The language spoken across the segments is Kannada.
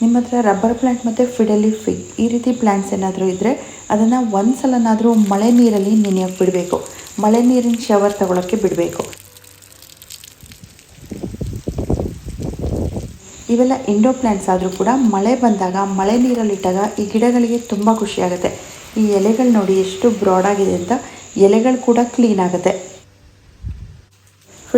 ನಿಮ್ಮ ಹತ್ರ ರಬ್ಬರ್ ಪ್ಲ್ಯಾಂಟ್ ಮತ್ತು ಫಿಡಲಿ ಫಿಗ್ ಈ ರೀತಿ ಪ್ಲ್ಯಾಂಟ್ಸ್ ಏನಾದರೂ ಇದ್ದರೆ ಅದನ್ನು ಒಂದು ಸಲನಾದರೂ ಮಳೆ ನೀರಲ್ಲಿ ನೆನೆಯೋಕ್ಕೆ ಬಿಡಬೇಕು. ಮಳೆ ನೀರಿನ ಶವರ್ ತಗೊಳ್ಳೋಕ್ಕೆ ಬಿಡಬೇಕು. ಇವೆಲ್ಲ ಇಂಡೋ ಪ್ಲ್ಯಾಂಟ್ಸ್ ಆದರೂ ಕೂಡ ಮಳೆ ಬಂದಾಗ, ಮಳೆ ನೀರಲ್ಲಿಟ್ಟಾಗ ಈ ಗಿಡಗಳಿಗೆ ತುಂಬ ಖುಷಿಯಾಗುತ್ತೆ ಈ ಎಲೆಗಳು ನೋಡಿ ಎಷ್ಟು ಬ್ರಾಡಾಗಿದೆ ಅಂತ. ಎಲೆಗಳು ಕೂಡ ಕ್ಲೀನ್ ಆಗುತ್ತೆ.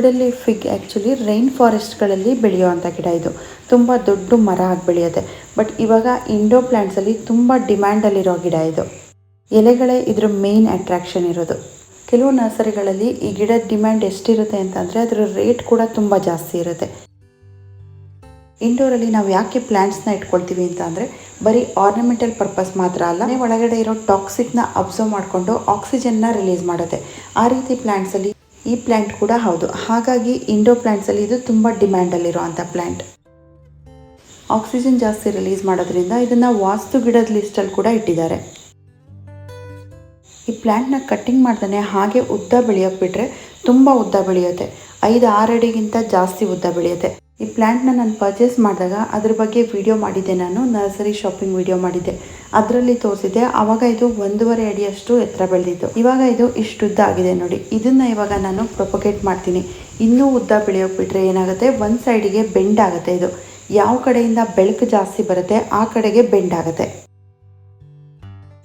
Fiddle leaf fig actually rain ಫಾರೆಸ್ಟ್ಗಳಲ್ಲಿ ಬೆಳೆಯುವಂಥ ಗಿಡ ಇದು. ತುಂಬ ದೊಡ್ಡ ಮರ ಆಗಿ ಬೆಳೆಯುತ್ತೆ. ಬಟ್ ಇವಾಗ ಇಂಡೋ ಪ್ಲ್ಯಾಂಟ್ಸಲ್ಲಿ ತುಂಬ ಡಿಮ್ಯಾಂಡಲ್ಲಿರೋ ಗಿಡ ಇದು. ಎಲೆಗಳೇ ಇದ್ರ ಮೇನ್ ಅಟ್ರಾಕ್ಷನ್ ಇರೋದು. ಕೆಲವು ನರ್ಸರಿಗಳಲ್ಲಿ ಈ ಗಿಡದ ಡಿಮ್ಯಾಂಡ್ ಎಷ್ಟಿರುತ್ತೆ ಅಂತಂದರೆ ಅದರ ರೇಟ್ ಕೂಡ ತುಂಬ ಜಾಸ್ತಿ ಇರುತ್ತೆ. ಇಂಡೋರಲ್ಲಿ ನಾವು ಯಾಕೆ ಪ್ಲ್ಯಾಂಟ್ಸ್ನ ಇಟ್ಕೊಳ್ತೀವಿ ಅಂತ ಅಂದರೆ ಬರೀ ಆರ್ನಮೆಂಟಲ್ ಪರ್ಪಸ್ ಮಾತ್ರ ಅಲ್ಲ ಒಳಗಡೆ ಇರೋ ಟಾಕ್ಸಿಕ್ನ ಅಬ್ಸರ್ವ್ ಮಾಡಿಕೊಂಡು ಆಕ್ಸಿಜನ್ನ ರಿಲೀಸ್ ಮಾಡುತ್ತೆ. ಆ ರೀತಿ ಪ್ಲ್ಯಾಂಟ್ಸಲ್ಲಿ ಈ ಪ್ಲ್ಯಾಂಟ್ ಕೂಡ ಹೌದು. ಹಾಗಾಗಿ ಇಂಡೋ ಪ್ಲ್ಯಾಂಟ್ಸಲ್ಲಿ ಇದು ತುಂಬ ಡಿಮ್ಯಾಂಡಲ್ಲಿರೋ ಅಂಥ ಪ್ಲ್ಯಾಂಟ್ ಆಕ್ಸಿಜನ್ ಜಾಸ್ತಿ ರಿಲೀಸ್ ಮಾಡೋದ್ರಿಂದ ಇದನ್ನು ವಾಸ್ತು ಗಿಡದ ಲಿಸ್ಟಲ್ಲಿ ಕೂಡ ಇಟ್ಟಿದ್ದಾರೆ. ಈ ಪ್ಲ್ಯಾಂಟ್ನ ಕಟ್ಟಿಂಗ್ ಮಾಡ್ದೇ ಹಾಗೆ ಉದ್ದ ಬೆಳೆಯೋಕೆ ಬಿಟ್ಟರೆ ತುಂಬ ಉದ್ದ ಬೆಳೆಯುತ್ತೆ. ಐದು ಆರು ಅಡಿಗಿಂತ ಜಾಸ್ತಿ ಉದ್ದ ಬೆಳೆಯುತ್ತೆ. ಈ ಪ್ಲ್ಯಾಂಟ್ನ ನಾನು ಪರ್ಚೇಸ್ ಮಾಡಿದಾಗ ಅದ್ರ ಬಗ್ಗೆ ವಿಡಿಯೋ ಮಾಡಿದ್ದೆ ನಾನು, ನರ್ಸರಿ ಶಾಪಿಂಗ್ ವಿಡಿಯೋ ಮಾಡಿದ್ದೆ. ಅದರಲ್ಲಿ ತೋರಿಸಿದ್ದೆ, ಆವಾಗ ಇದು ಒಂದೂವರೆ ಅಡಿಯಷ್ಟು ಎತ್ತರ ಬೆಳೆದಿತ್ತು. ಇವಾಗ ಇದು ಇಷ್ಟು ಉದ್ದ ಆಗಿದೆ ನೋಡಿ. ಇದನ್ನು ಇವಾಗ ನಾನು ಪ್ರೊಪಗೇಟ್ ಮಾಡ್ತೀನಿ. ಇನ್ನೂ ಉದ್ದ ಬೆಳೆಯೋಕೆ ಬಿಟ್ಟರೆ ಏನಾಗುತ್ತೆ? ಒಂದು ಸೈಡಿಗೆ ಬೆಂಡ್ ಆಗುತ್ತೆ ಇದು. ಯಾವ ಕಡೆಯಿಂದ ಬೆಳಕು ಜಾಸ್ತಿ ಬರುತ್ತೆ, ಆ ಕಡೆಗೆ ಬೆಂಡ್ ಆಗುತ್ತೆ.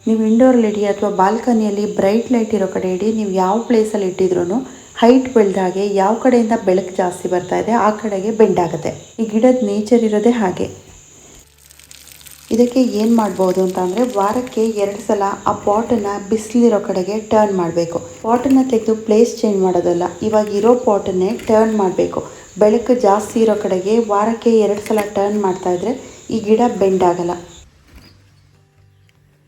ನೀವು ಇಂಡೋರಲ್ಲಿ ಇಡಿ ಅಥವಾ ಬಾಲ್ಕನಿಯಲ್ಲಿ ಬ್ರೈಟ್ ಲೈಟ್ ಇರೋ ಕಡೆ ಇಡಿ, ನೀವು ಯಾವ ಪ್ಲೇಸಲ್ಲಿ ಇಟ್ಟಿದ್ರೂ ಹೈಟ್ ಬೆಳೆದಾಗೆ ಯಾವ ಕಡೆಯಿಂದ ಬೆಳಕು ಜಾಸ್ತಿ ಬರ್ತಾ ಇದೆ, ಆ ಕಡೆಗೆ ಬೆಂಡ್ ಆಗುತ್ತೆ. ಈ ಗಿಡದ ನೇಚರ್ ಇರೋದೇ ಹಾಗೆ. ಇದಕ್ಕೆ ಏನು ಮಾಡ್ಬೋದು ಅಂತ ಅಂದರೆ ವಾರಕ್ಕೆ ಎರಡು ಸಲ ಆ ಪಾಟನ್ನು ಬಿಸಿಲಿರೋ ಕಡೆಗೆ ಟರ್ನ್ ಮಾಡಬೇಕು. ಪಾಟನ್ನು ತೆಗೆದು ಪ್ಲೇಸ್ ಚೇಂಜ್ ಮಾಡೋದಲ್ಲ, ಇವಾಗ ಇರೋ ಪಾಟನ್ನೇ ಟರ್ನ್ ಮಾಡಬೇಕು. ಬೆಳಕು ಜಾಸ್ತಿ ಇರೋ ಕಡೆಗೆ ವಾರಕ್ಕೆ ಎರಡು ಸಲ ಟರ್ನ್ ಮಾಡ್ತಾ ಇದ್ರೆ ಈ ಗಿಡ ಬೆಂಡ್ ಆಗಲ್ಲ.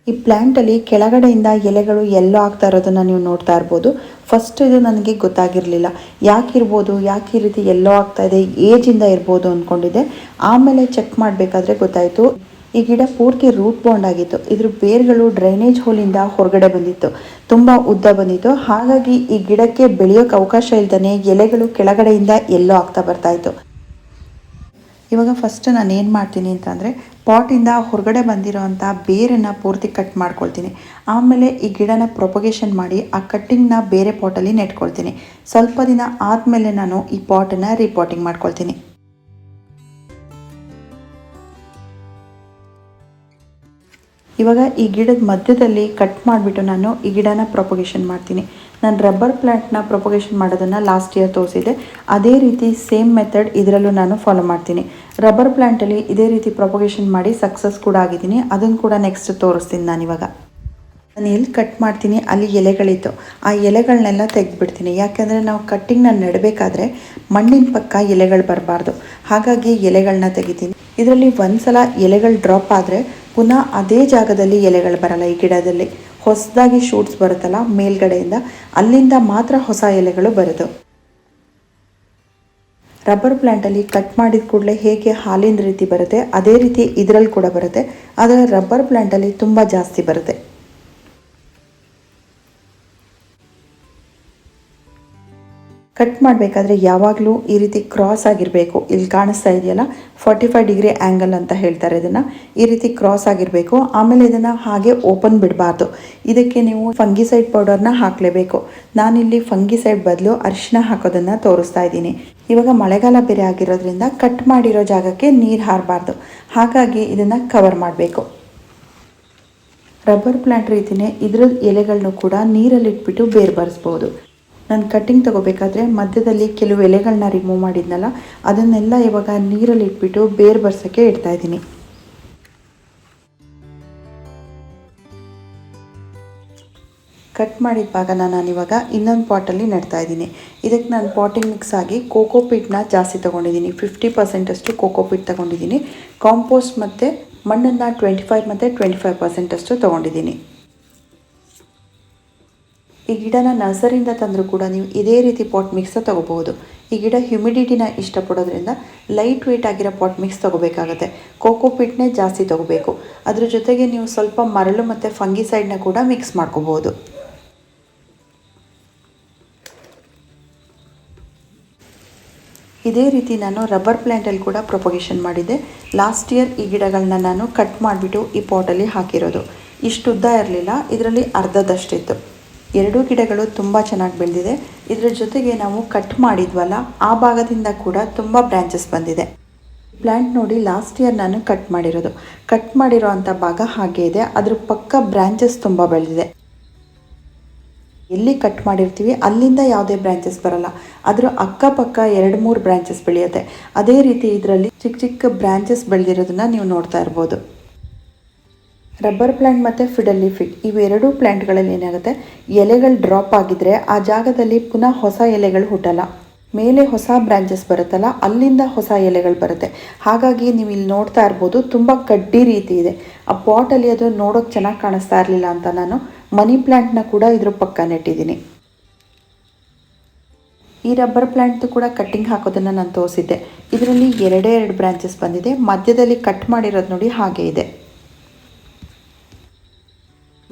ಈ ಪ್ಲ್ಯಾಂಟಲ್ಲಿ ಕೆಳಗಡೆಯಿಂದ ಎಲೆಗಳು ಎಲ್ಲೋ ಆಗ್ತಾ ಇರೋದನ್ನು ನೀವು ನೋಡ್ತಾ ಇರ್ಬೋದು. ಫಸ್ಟ್ ಇದು ನನಗೆ ಗೊತ್ತಾಗಿರಲಿಲ್ಲ. ಯಾಕಿರ್ಬೋದು ಯಾಕೆ ಈ ರೀತಿ ಎಲ್ಲೋ ಆಗ್ತಾ ಇದೆ ಏಜಿಂದ ಇರ್ಬೋದು ಅಂದ್ಕೊಂಡಿದ್ದೆ ಆಮೇಲೆ ಚೆಕ್ ಮಾಡಬೇಕಾದ್ರೆ ಗೊತ್ತಾಯಿತು. ಈ ಗಿಡ ಪೂರ್ತಿ ರೂಟ್ ಬಾಂಡ್ ಆಗಿತ್ತು. ಇದ್ರ ಬೇರ್ಗಳು ಡ್ರೈನೇಜ್ ಹೋಲಿಂದ ಹೊರಗಡೆ ಬಂದಿತ್ತು. ತುಂಬ ಉದ್ದ ಬಂದಿತ್ತು. ಹಾಗಾಗಿ ಈ ಗಿಡಕ್ಕೆ ಬೆಳೆಯೋಕೆ ಅವಕಾಶ ಇಲ್ದೇ ಎಲೆಗಳು ಕೆಳಗಡೆಯಿಂದ ಎಲ್ಲೋ ಆಗ್ತಾ ಬರ್ತಾ ಇತ್ತು. ಇವಾಗ ಫಸ್ಟ್ ನಾನು ಏನು ಮಾಡ್ತೀನಿ ಅಂತಂದರೆ ಪಾಟಿಂದ ಹೊರಗಡೆ ಬಂದಿರೋವಂಥ ಬೇರನ್ನು ಪೂರ್ತಿ ಕಟ್ ಮಾಡ್ಕೊಳ್ತೀನಿ. ಆಮೇಲೆ ಈ ಗಿಡನ ಪ್ರೊಪಗೇಷನ್ ಮಾಡಿ ಆ ಕಟ್ಟಿಂಗ್ನ ಬೇರೆ ಪಾಟಲ್ಲಿ ನೆಟ್ಕೊಳ್ತೀನಿ. ಸ್ವಲ್ಪ ದಿನ ಆದಮೇಲೆ ನಾನು ಈ ಪಾಟನ್ನು ರೀಪಾಟಿಂಗ್ ಮಾಡ್ಕೊಳ್ತೀನಿ. ಇವಾಗ ಈ ಗಿಡದ ಮಧ್ಯದಲ್ಲಿ ಕಟ್ ಮಾಡಿಬಿಟ್ಟು ನಾನು ಈ ಗಿಡನ ಪ್ರೊಪಗೇಷನ್ ಮಾಡ್ತೀನಿ. ನಾನು ರಬ್ಬರ್ ಪ್ಲ್ಯಾಂಟ್ನ ಪ್ರೊಪಗೇಷನ್ ಮಾಡೋದನ್ನು ಲಾಸ್ಟ್ ಇಯರ್ ತೋರಿಸಿದೆ ಅದೇ ರೀತಿ ಸೇಮ್ ಮೆಥಡ್ ಇದರಲ್ಲೂ ನಾನು ಫಾಲೋ ಮಾಡ್ತೀನಿ. ರಬ್ಬರ್ ಪ್ಲ್ಯಾಂಟಲ್ಲಿ ಇದೇ ರೀತಿ ಪ್ರೊಪಗೇಷನ್ ಮಾಡಿ ಸಕ್ಸಸ್ ಕೂಡ ಆಗಿದ್ದೀನಿ. ಅದನ್ನು ಕೂಡ ನೆಕ್ಸ್ಟ್ ತೋರಿಸ್ತೀನಿ ನಾನಿವಾಗ ನಾನು ಎಲ್ಲಿ ಕಟ್ ಮಾಡ್ತೀನಿ? ಅಲ್ಲಿ ಎಲೆಗಳಿತ್ತು. ಆ ಎಲೆಗಳನ್ನೆಲ್ಲ ತೆಗೆದುಬಿಡ್ತೀನಿ. ಯಾಕೆಂದರೆ ನಾವು ಕಟ್ಟಿಂಗ್ನ ನೆಡಬೇಕಾದ್ರೆ ಮಣ್ಣಿನ ಪಕ್ಕ ಎಲೆಗಳು ಬರಬಾರ್ದು. ಹಾಗಾಗಿ ಎಲೆಗಳನ್ನ ತೆಗಿತೀನಿ. ಇದರಲ್ಲಿ ಒಂದು ಸಲ ಎಲೆಗಳು ಡ್ರಾಪ್ ಆದರೆ ಪುನಃ ಅದೇ ಜಾಗದಲ್ಲಿ ಎಲೆಗಳು ಬರಲ್ಲ ಈ ಗಿಡದಲ್ಲಿ ಹೊಸದಾಗಿ ಶೂಟ್ಸ್ ಬರುತ್ತಲ್ಲ ಮೇಲ್ಗಡೆಯಿಂದ ಅಲ್ಲಿಂದ ಮಾತ್ರ ಹೊಸ ಎಲೆಗಳು ಬರೋದು. ರಬ್ಬರ್ ಪ್ಲ್ಯಾಂಟಲ್ಲಿ ಕಟ್ ಮಾಡಿದ ಕೂಡಲೇ ಹೇಗೆ ಹಾಲಿನ ರೀತಿ ಬರುತ್ತೆ, ಅದೇ ರೀತಿ ಇದರಲ್ಲಿ ಕೂಡ ಬರುತ್ತೆ. ಆದರೆ ರಬ್ಬರ್ ಪ್ಲ್ಯಾಂಟಲ್ಲಿ ತುಂಬ ಜಾಸ್ತಿ ಬರುತ್ತೆ. ಕಟ್ ಮಾಡಬೇಕಾದ್ರೆ ಯಾವಾಗಲೂ ಈ ರೀತಿ ಕ್ರಾಸ್ ಆಗಿರಬೇಕು. ಇಲ್ಲಿ ಕಾಣಿಸ್ತಾ ಇದೆಯಲ್ಲ? ಫಾರ್ಟಿ ಫೈವ್ ಡಿಗ್ರಿ ಆ್ಯಂಗಲ್ ಅಂತ ಹೇಳ್ತಾರೆ ಇದನ್ನು. ಈ ರೀತಿ ಕ್ರಾಸ್ ಆಗಿರಬೇಕು. ಆಮೇಲೆ ಇದನ್ನು ಹಾಗೆ ಓಪನ್ ಬಿಡಬಾರ್ದು. ಇದಕ್ಕೆ ನೀವು ಫಂಗಿಸೈಡ್ ಪೌಡರ್ನ ಹಾಕಲೇಬೇಕು. ನಾನಿಲ್ಲಿ ಫಂಗಿಸೈಡ್ ಬದಲು ಅರಿಶಿನ ಹಾಕೋದನ್ನು ತೋರಿಸ್ತಾ ಇದ್ದೀನಿ. ಇವಾಗ ಮಳೆಗಾಲ ಬೇರೆ ಆಗಿರೋದ್ರಿಂದ ಕಟ್ ಮಾಡಿರೋ ಜಾಗಕ್ಕೆ ನೀರು ಹಾರಬಾರ್ದು. ಹಾಗಾಗಿ ಇದನ್ನು ಕವರ್ ಮಾಡಬೇಕು. ರಬ್ಬರ್ ಪ್ಲ್ಯಾಂಟ್ ರೀತಿಯೇ ಇದರ ಎಲೆಗಳನ್ನು ಕೂಡ ನೀರಲ್ಲಿ ಇಟ್ಬಿಟ್ಟು ನಾನು ಕಟ್ಟಿಂಗ್ ತಗೋಬೇಕಾದ್ರೆ ಮಧ್ಯದಲ್ಲಿ ಕೆಲವು ಎಲೆಗಳನ್ನ ರಿಮೂವ್ ಮಾಡಿದ್ನಲ್ಲ, ಅದನ್ನೆಲ್ಲ ಇವಾಗ ನೀರಲ್ಲಿ ಇಟ್ಬಿಟ್ಟು ಬೇರು ಬರ್ಸೋಕ್ಕೆ ಇಡ್ತಾ ಇದ್ದೀನಿ. ಕಟ್ ಮಾಡಿದ ಭಾಗನ ನಾನಿವಾಗ ಇನ್ನೊಂದು ಪಾಟಲ್ಲಿ ನೆಡ್ತಾ ಇದ್ದೀನಿ. ಇದಕ್ಕೆ ನಾನು ಪಾಟಿಂಗ್ ಮಿಕ್ಸ್ ಆಗಿ ಕೋಕೋ ಪಿಟ್ನ ಜಾಸ್ತಿ ತೊಗೊಂಡಿದ್ದೀನಿ. ಫಿಫ್ಟಿ ಪರ್ಸೆಂಟಷ್ಟು ಕೋಕೋ ಪಿಟ್ ತೊಗೊಂಡಿದ್ದೀನಿ. ಕಾಂಪೋಸ್ಟ್ ಮತ್ತು ಮಣ್ಣನ್ನು ಟ್ವೆಂಟಿ ಫೈವ್ ಮತ್ತು ಟ್ವೆಂಟಿ ಫೈವ್ ಪರ್ಸೆಂಟಷ್ಟು ತೊಗೊಂಡಿದ್ದೀನಿ. ಈ ಗಿಡನ ನರ್ಸರಿಂದ ತಂದರೂ ಕೂಡ ನೀವು ಇದೇ ರೀತಿ ಪಾಟ್ ಮಿಕ್ಸ ತೊಗೋಬಹುದು. ಈ ಗಿಡ ಹ್ಯುಮಿಡಿಟಿನ ಇಷ್ಟಪಡೋದ್ರಿಂದ ಲೈಟ್ ವೆಯ್ಟ್ ಆಗಿರೋ ಪಾಟ್ ಮಿಕ್ಸ್ ತೊಗೋಬೇಕಾಗತ್ತೆ. ಕೋಕೋ ಪಿಟ್ನೇ ಜಾಸ್ತಿ ತೊಗೋಬೇಕು. ಅದ್ರ ಜೊತೆಗೆ ನೀವು ಸ್ವಲ್ಪ ಮರಳು ಮತ್ತು ಫಂಗಿಸೈಡ್ನ ಕೂಡ ಮಿಕ್ಸ್ ಮಾಡ್ಕೋಬೋದು ಇದೇ ರೀತಿ ನಾನು ರಬ್ಬರ್ ಪ್ಲ್ಯಾಂಟಲ್ಲಿ ಕೂಡ ಪ್ರೊಪಗೇಷನ್ ಮಾಡಿದ್ದೆ. ಲಾಸ್ಟ್ ಇಯರ್ ಈ ಗಿಡಗಳನ್ನ ನಾನು ಕಟ್ ಮಾಡಿಬಿಟ್ಟು ಈ ಪಾಟಲ್ಲಿ ಹಾಕಿರೋದು. ಇಷ್ಟು ಉದ್ದ ಇರಲಿಲ್ಲ. ಇದರಲ್ಲಿ ಅರ್ಧದಷ್ಟಿತ್ತು. ಎರಡೂ ಗಿಡಗಳು ತುಂಬ ಚೆನ್ನಾಗಿ ಬೆಳೆದಿದೆ. ಇದರ ಜೊತೆಗೆ ನಾವು ಕಟ್ ಮಾಡಿದ್ವಲ್ಲ, ಆ ಭಾಗದಿಂದ ಕೂಡ ತುಂಬ ಬ್ರ್ಯಾಂಚಸ್ ಬಂದಿದೆ. ಪ್ಲ್ಯಾಂಟ್ ನೋಡಿ ಲಾಸ್ಟ್ ಇಯರ್ ನಾನು ಕಟ್ ಮಾಡಿರೋದು. ಕಟ್ ಮಾಡಿರೋ ಅಂಥ ಭಾಗ ಹಾಗೆ ಇದೆ. ಅದ್ರ ಪಕ್ಕ ಬ್ರ್ಯಾಂಚಸ್ ತುಂಬ ಬೆಳೆದಿದೆ. ಎಲ್ಲಿ ಕಟ್ ಮಾಡಿರ್ತೀವಿ? ಅಲ್ಲಿಂದ ಯಾವುದೇ ಬ್ರಾಂಚಸ್ ಬರಲ್ಲ. ಅದರ ಅಕ್ಕಪಕ್ಕ ಎರಡು ಮೂರು ಬ್ರಾಂಚಸ್ ಬೆಳೆಯುತ್ತೆ. ಅದೇ ರೀತಿ ಇದರಲ್ಲಿ ಚಿಕ್ಕ ಚಿಕ್ಕ ಬ್ರಾಂಚಸ್ ಬೆಳೆದಿರೋದನ್ನ ನೀವು ನೋಡ್ತಾ ಇರ್ಬೋದು. ರಬ್ಬರ್ ಪ್ಲ್ಯಾಂಟ್ ಮತ್ತು ಫಿಡಲ್ಲಿ ಫಿಟ್ ಇವೆರಡೂ ಪ್ಲ್ಯಾಂಟ್ಗಳಲ್ಲಿ ಏನಾಗುತ್ತೆ? ಎಲೆಗಳು ಡ್ರಾಪ್ ಆಗಿದ್ರೆ ಆ ಜಾಗದಲ್ಲಿ ಪುನಃ ಹೊಸ ಎಲೆಗಳು ಹುಟ್ಟಲ್ಲ. ಮೇಲೆ ಹೊಸ ಬ್ರಾಂಚಸ್ ಬರುತ್ತಲ್ಲ, ಅಲ್ಲಿಂದ ಹೊಸ ಎಲೆಗಳು ಬರುತ್ತೆ. ಹಾಗಾಗಿ ನೀವು ಇಲ್ಲಿ ನೋಡ್ತಾ ಇರ್ಬೋದು, ತುಂಬ ಕಡ್ಡಿ ರೀತಿ ಇದೆ. ಆ ಪಾಟಲ್ಲಿ ಅದು ನೋಡೋಕೆ ಚೆನ್ನಾಗಿ ಕಾಣಿಸ್ತಾ ಇರಲಿಲ್ಲ ಅಂತ ನಾನು ಮನಿ ಪ್ಲ್ಯಾಂಟ್ನ ಕೂಡ ಇದ್ರ ಪಕ್ಕ ನೆಟ್ಟಿದ್ದೀನಿ ಈ ರಬ್ಬರ್ ಪ್ಲ್ಯಾಂಟ್ದು ಕೂಡ ಕಟ್ಟಿಂಗ್ ಹಾಕೋದನ್ನು ನಾನು ತೋರಿಸಿದ್ದೆ. ಇದರಲ್ಲಿ ಎರಡೇ ಎರಡು ಬ್ರಾಂಚಸ್ ಬಂದಿದೆ. ಮಧ್ಯದಲ್ಲಿ ಕಟ್ ಮಾಡಿರೋದು ನೋಡಿ ಹಾಗೆ ಇದೆ.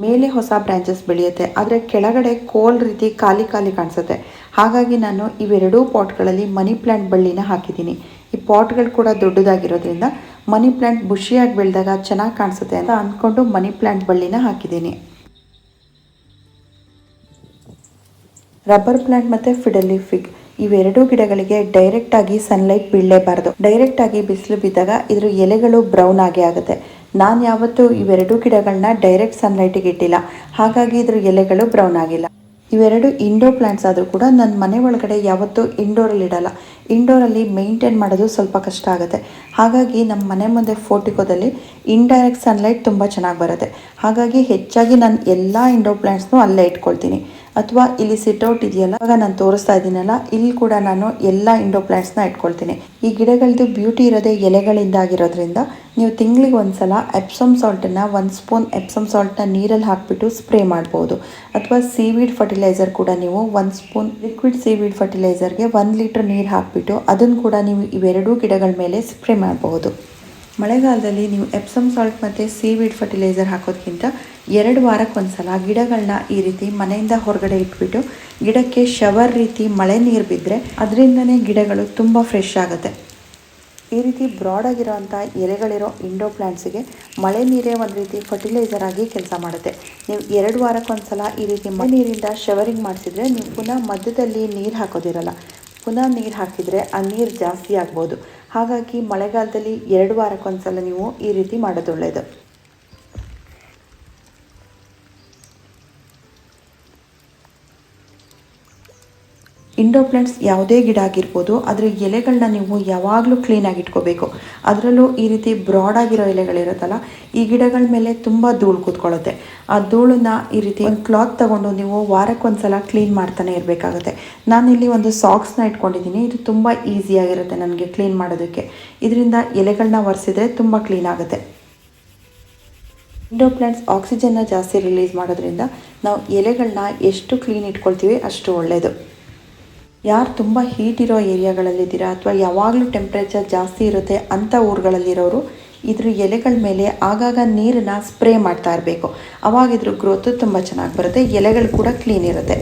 ಮೇಲೆ ಹೊಸ ಬ್ರಾಂಚಸ್ ಬೆಳೆಯುತ್ತೆ. ಆದರೆ ಕೆಳಗಡೆ ಕೋಲ್ ರೀತಿ ಖಾಲಿ ಖಾಲಿ ಕಾಣಿಸುತ್ತೆ. ಹಾಗಾಗಿ ನಾನು ಇವೆರಡೂ ಪಾಟ್ಗಳಲ್ಲಿ ಮನಿ ಪ್ಲ್ಯಾಂಟ್ ಬಳ್ಳಿನ ಹಾಕಿದ್ದೀನಿ. ಈ ಪಾಟ್ಗಳು ಕೂಡ ದೊಡ್ಡದಾಗಿರೋದ್ರಿಂದ ಮನಿ ಪ್ಲ್ಯಾಂಟ್ ಬುಷಿಯಾಗಿ ಬೆಳೆದಾಗ ಚೆನ್ನಾಗಿ ಕಾಣಿಸುತ್ತೆ ಅಂತ ಅಂದ್ಕೊಂಡು ಮನಿ ಪ್ಲ್ಯಾಂಟ್ ಬಳ್ಳಿನ ಹಾಕಿದ್ದೀನಿ. ರಬ್ಬರ್ ಪ್ಲ್ಯಾಂಟ್ ಮತ್ತು ಫಿಡಲಿ ಫಿಗ್ ಇವೆರಡೂ ಗಿಡಗಳಿಗೆ ಡೈರೆಕ್ಟಾಗಿ ಸನ್ಲೈಟ್ ಬೀಳಲೇಬಾರ್ದು. ಡೈರೆಕ್ಟಾಗಿ ಬಿಸಿಲು ಬಿದ್ದಾಗ ಇದರ ಎಲೆಗಳು ಬ್ರೌನ್ ಆಗಿ ಆಗುತ್ತೆ. ನಾನು ಯಾವತ್ತೂ ಇವೆರಡೂ ಗಿಡಗಳನ್ನ ಡೈರೆಕ್ಟ್ ಸನ್ಲೈಟಿಗೆ ಇಟ್ಟಿಲ್ಲ. ಹಾಗಾಗಿ ಇದ್ರ ಎಲೆಗಳು ಬ್ರೌನ್ ಆಗಿಲ್ಲ. ಇವೆರಡು ಇಂಡೋರ್ ಪ್ಲಾಂಟ್ಸ್ ಆದರೂ ಕೂಡ ನನ್ನ ಮನೆ ಒಳಗಡೆ ಯಾವತ್ತೂ ಇಂಡೋರಲ್ಲಿ ಇಡಲ್ಲ. ಇಂಡೋರಲ್ಲಿ ಮೇಂಟೈನ್ ಮಾಡೋದು ಸ್ವಲ್ಪ ಕಷ್ಟ ಆಗುತ್ತೆ. ಹಾಗಾಗಿ ನಮ್ಮ ಮನೆ ಮುಂದೆ ಫೋರ್ಟಿಕೋದಲ್ಲಿ ಇಂಡೈರೆಕ್ಟ್ ಸನ್ಲೈಟ್ ತುಂಬ ಚೆನ್ನಾಗಿ ಬರುತ್ತೆ. ಹಾಗಾಗಿ ಹೆಚ್ಚಾಗಿ ನಾನು ಎಲ್ಲ ಇಂಡೋರ್ ಪ್ಲಾಂಟ್ಸ್ನೂ ಅಲ್ಲೇ ಇಟ್ಕೊಳ್ತೀನಿ. ಅಥವಾ ಇಲ್ಲಿ ಸಿಟ್ಔಟ್ ಇದೆಯಲ್ಲ? ಇವಾಗ ನಾನು ತೋರಿಸ್ತಾ ಇದ್ದೀನಲ್ಲ, ಇಲ್ಲಿ ಕೂಡ ನಾನು ಎಲ್ಲ ಇಂಡೋ ಪ್ಲಾಂಟ್ಸ್ನ ಇಟ್ಕೊಳ್ತೀನಿ. ಈ ಗಿಡಗಳದ್ದು ಬ್ಯೂಟಿ ಇರೋದೇ ಎಲೆಗಳಿಂದ ಆಗಿರೋದ್ರಿಂದ ನೀವು ತಿಂಗಳಿಗೆ ಒಂದ್ಸಲ ಎಪ್ಸಮ್ ಸಾಲ್ಟನ್ನು ಒಂದು ಸ್ಪೂನ್ ಎಪ್ಸಮ್ ಸಾಲ್ಟ್ನ ನೀರಲ್ಲಿ ಹಾಕಿಬಿಟ್ಟು ಸ್ಪ್ರೇ ಮಾಡ್ಬೋದು. ಅಥವಾ ಸೀವೀಡ್ ಫರ್ಟಿಲೈಸರ್ ಕೂಡ ನೀವು ಒಂದು ಸ್ಪೂನ್ ಲಿಕ್ವಿಡ್ ಸೀವೀಡ್ ಫರ್ಟಿಲೈಸರ್ಗೆ ಒಂದು ಲೀಟ್ರ್ ನೀರು ಹಾಕಿಬಿಟ್ಟು ಅದನ್ನು ಕೂಡ ನೀವು ಇವೆರಡೂ ಗಿಡಗಳ ಮೇಲೆ ಸ್ಪ್ರೇ ಮಾಡಬಹುದು ಮಳೆಗಾಲದಲ್ಲಿ ನೀವು ಎಪ್ಸಮ್ ಸಾಲ್ಟ್ ಮತ್ತು ಸೀವೀಡ್ ಫರ್ಟಿಲೈಸರ್ ಹಾಕೋದ್ಕಿಂತ ಎರಡು ವಾರಕ್ಕೆ ಒಂದು ಸಲ ಗಿಡಗಳನ್ನ ಈ ರೀತಿ ಮನೆಯಿಂದ ಹೊರಗಡೆ ಇಟ್ಬಿಟ್ಟು ಗಿಡಕ್ಕೆ ಶವರ್ ರೀತಿ ಮಳೆ ನೀರು ಬಿದ್ದರೆ ಅದರಿಂದನೇ ಗಿಡಗಳು ತುಂಬ ಫ್ರೆಶ್ ಆಗುತ್ತೆ. ಈ ರೀತಿ ಬ್ರಾಡ್ ಆಗಿರೋಂಥ ಎಲೆಗಳಿರೋ ಇಂಡೋ ಪ್ಲಾಂಟ್ಸಿಗೆ ಮಳೆ ನೀರೇ ಒಂದು ರೀತಿ ಫರ್ಟಿಲೈಸರ್ ಆಗಿ ಕೆಲಸ ಮಾಡುತ್ತೆ. ನೀವು ಎರಡು ವಾರಕ್ಕೊಂದ್ಸಲ ಈ ರೀತಿ ಮಳೆ ನೀರಿಂದ ಶವರಿಂಗ್ ಮಾಡಿಸಿದ್ರೆ ನೀವು ಪುನಃ ಮಧ್ಯದಲ್ಲಿ ನೀರು ಹಾಕೋದಿರಲ್ಲ. ಪುನಃ ನೀರು ಹಾಕಿದರೆ ಆ ನೀರು ಜಾಸ್ತಿ ಆಗ್ಬೋದು. ಹಾಗಾಗಿ ಮಳೆಗಾಲದಲ್ಲಿ ಎರಡು ವಾರಕ್ಕೊಂದ್ಸಲ ನೀವು ಈ ರೀತಿ ಮಾಡೋದು ಒಳ್ಳೆಯದು. ಇಂಡೋ ಪ್ಲಾಂಟ್ಸ್ ಯಾವುದೇ ಗಿಡ ಆಗಿರ್ಬೋದು ಅದರ ಎಲೆಗಳನ್ನ ನೀವು ಯಾವಾಗಲೂ ಕ್ಲೀನಾಗಿ ಇಟ್ಕೋಬೇಕು. ಅದರಲ್ಲೂ ಈ ರೀತಿ ಬ್ರಾಡ್ ಆಗಿರೋ ಎಲೆಗಳಿರುತ್ತಲ್ಲ, ಈ ಗಿಡಗಳ ಮೇಲೆ ತುಂಬ ಧೂಳು ಕೂತ್ಕೊಳ್ಳುತ್ತೆ. ಆ ಧೂಳನ್ನ ಈ ರೀತಿ ಒಂದು ಕ್ಲಾತ್ ತಗೊಂಡು ನೀವು ವಾರಕ್ಕೊಂದ್ಸಲ ಕ್ಲೀನ್ ಮಾಡ್ತಾನೆ ಇರಬೇಕಾಗುತ್ತೆ. ನಾನಿಲ್ಲಿ ಒಂದು ಸಾಕ್ಸ್ನ ಇಟ್ಕೊಂಡಿದ್ದೀನಿ, ಇದು ತುಂಬ ಈಸಿಯಾಗಿರುತ್ತೆ ನನಗೆ ಕ್ಲೀನ್ ಮಾಡೋದಕ್ಕೆ. ಇದರಿಂದ ಎಲೆಗಳನ್ನ ಒರೆಸಿದ್ರೆ ತುಂಬ ಕ್ಲೀನ್ ಆಗುತ್ತೆ. ಇಂಡೋ ಪ್ಲಾಂಟ್ಸ್ ಆಕ್ಸಿಜನ್ನ ಜಾಸ್ತಿ ರಿಲೀಸ್ ಮಾಡೋದ್ರಿಂದ ನಾವು ಎಲೆಗಳನ್ನ ಎಷ್ಟು ಕ್ಲೀನ್ ಇಟ್ಕೊಳ್ತೀವಿ ಅಷ್ಟು ಒಳ್ಳೆಯದು ಯಾರು ತುಂಬ ಹೀಟ್ ಇರೋ ಏರಿಯಾಗಳಲ್ಲಿದ್ದೀರಾ? ಅಥವಾ ಯಾವಾಗಲೂ ಟೆಂಪ್ರೇಚರ್ ಜಾಸ್ತಿ ಇರುತ್ತೆ ಅಂಥ ಊರುಗಳಲ್ಲಿರೋರು, ಇದ್ರ ಎಲೆಗಳ ಮೇಲೆ ಆಗಾಗ ನೀರನ್ನು ಸ್ಪ್ರೇ ಮಾಡ್ತಾ ಇರಬೇಕು. ಅವಾಗ ಇದ್ರ ಗ್ರೋತು ತುಂಬ ಚೆನ್ನಾಗಿ ಬರುತ್ತೆ, ಎಲೆಗಳು ಕೂಡ ಕ್ಲೀನ್ ಇರುತ್ತೆ.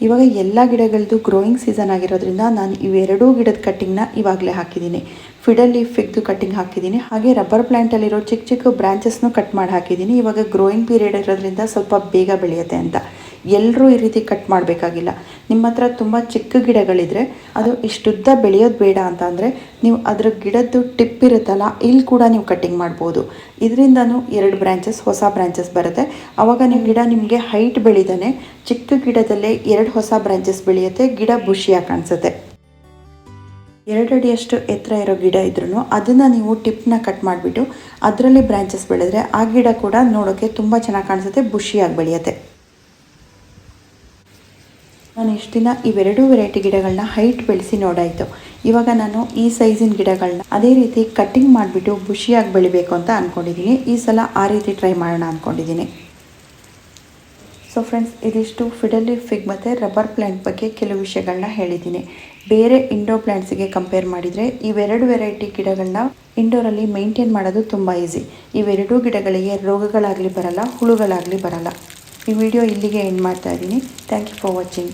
ಇವಾಗ ಎಲ್ಲ ಗಿಡಗಳದ್ದು ಗ್ರೋಯಿಂಗ್ ಸೀಸನ್ ಆಗಿರೋದ್ರಿಂದ ನಾನು ಇವೆರಡೂ ಗಿಡದ ಕಟ್ಟಿಂಗ್ನ ಇವಾಗಲೇ ಹಾಕಿದ್ದೀನಿ. ಫಿಡಲ್ಲಿ ಫಿಗ್ದು ಕಟ್ಟಿಂಗ್ ಹಾಕಿದ್ದೀನಿ. ಹಾಗೆ ರಬ್ಬರ್ ಪ್ಲ್ಯಾಂಟಲ್ಲಿರೋ ಚಿಕ್ಕ ಚಿಕ್ಕ ಬ್ರಾಂಚಸ್ನು ಕಟ್ ಮಾಡಿ ಹಾಕಿದ್ದೀನಿ. ಇವಾಗ ಗ್ರೋಯಿಂಗ್ ಪೀರಿಯಡ್ ಇರೋದ್ರಿಂದ ಸ್ವಲ್ಪ ಬೇಗ ಬೆಳೆಯುತ್ತೆ ಅಂತ. ಎಲ್ಲರೂ ಈ ರೀತಿ ಕಟ್ ಮಾಡಬೇಕಾಗಿಲ್ಲ. ನಿಮ್ಮ ಹತ್ರ ತುಂಬ ಚಿಕ್ಕ ಗಿಡಗಳಿದ್ರೆ ಅದು ಇಷ್ಟುದ್ದ ಬೆಳೆಯೋದು ಬೇಡ ಅಂತ ಅಂದರೆ ನೀವು ಅದರ ಗಿಡದ್ದು ಟಿಪ್ ಇರುತ್ತಲ್ಲ, ಇಲ್ಲಿ ಕೂಡ ನೀವು ಕಟ್ಟಿಂಗ್ ಮಾಡ್ಬೋದು. ಇದರಿಂದನೂ ಎರಡು ಬ್ರಾಂಚಸ್ ಹೊಸ ಬ್ರಾಂಚಸ್ ಬರುತ್ತೆ. ಆವಾಗ ನಿಮ್ಮ ಗಿಡ ನಿಮಗೆ ಹೈಟ್ ಬೆಳಿದಾನೆ ಚಿಕ್ಕ ಗಿಡದಲ್ಲೇ ಎರಡು ಹೊಸ ಬ್ರಾಂಚಸ್ ಬೆಳೆಯುತ್ತೆ, ಗಿಡ ಬುಷಿಯಾಗಿ ಕಾಣಿಸುತ್ತೆ. ಎರಡು ಅಡಿಯಷ್ಟು ಎತ್ತರ ಇರೋ ಗಿಡ ಇದ್ರೂ ಅದನ್ನು ನೀವು ಟಿಪ್ನ ಕಟ್ ಮಾಡಿಬಿಟ್ಟು ಅದರಲ್ಲಿ ಬ್ರಾಂಚಸ್ ಬೆಳೆದ್ರೆ ಆ ಗಿಡ ಕೂಡ ನೋಡೋಕ್ಕೆ ತುಂಬ ಚೆನ್ನಾಗಿ ಕಾಣಿಸುತ್ತೆ ಬುಷಿಯಾಗಿ ಬೆಳೆಯುತ್ತೆ. ನಾನು ಇಷ್ಟು ದಿನ ಇವೆರಡೂ ವೆರೈಟಿ ಗಿಡಗಳನ್ನ ಹೈಟ್ ಬೆಳೆಸಿ ನೋಡಾಯಿತು. ಇವಾಗ ನಾನು ಈ ಸೈಜಿನ ಗಿಡಗಳನ್ನ ಅದೇ ರೀತಿ ಕಟ್ಟಿಂಗ್ ಮಾಡಿಬಿಟ್ಟು ಬುಷಿಯಾಗಿ ಬೆಳಿಬೇಕು ಅಂತ ಅಂದ್ಕೊಂಡಿದ್ದೀನಿ ಈ ಸಲ ಆ ರೀತಿ ಟ್ರೈ ಮಾಡೋಣ ಅಂದ್ಕೊಂಡಿದ್ದೀನಿ ಸೊ ಫ್ರೆಂಡ್ಸ್ ಇದಿಷ್ಟು ಫಿಡಲಿ ಫಿಗ್ ಮತ್ತು ರಬ್ಬರ್ ಪ್ಲ್ಯಾಂಟ್ ಬಗ್ಗೆ ಕೆಲವು ವಿಷಯಗಳನ್ನ ಹೇಳಿದ್ದೀನಿ. ಬೇರೆ ಇಂಡೋ ಪ್ಲ್ಯಾಂಟ್ಸಿಗೆ ಕಂಪೇರ್ ಮಾಡಿದರೆ ಇವೆರಡು ವೆರೈಟಿ ಗಿಡಗಳನ್ನ ಇಂಡೋರಲ್ಲಿ ಮೇಂಟೈನ್ ಮಾಡೋದು ತುಂಬ ಈಸಿ ಇವೆರಡೂ ಗಿಡಗಳಿಗೆ ರೋಗಗಳಾಗಲಿ ಬರಲ್ಲ, ಹುಳುಗಳಾಗಲಿ ಬರಲ್ಲ. ಈ ವಿಡಿಯೋ ಇಲ್ಲಿಗೆ ಎಂಡ್ ಮಾಡ್ತಾ ಇದ್ದೀನಿ. Thank you for watching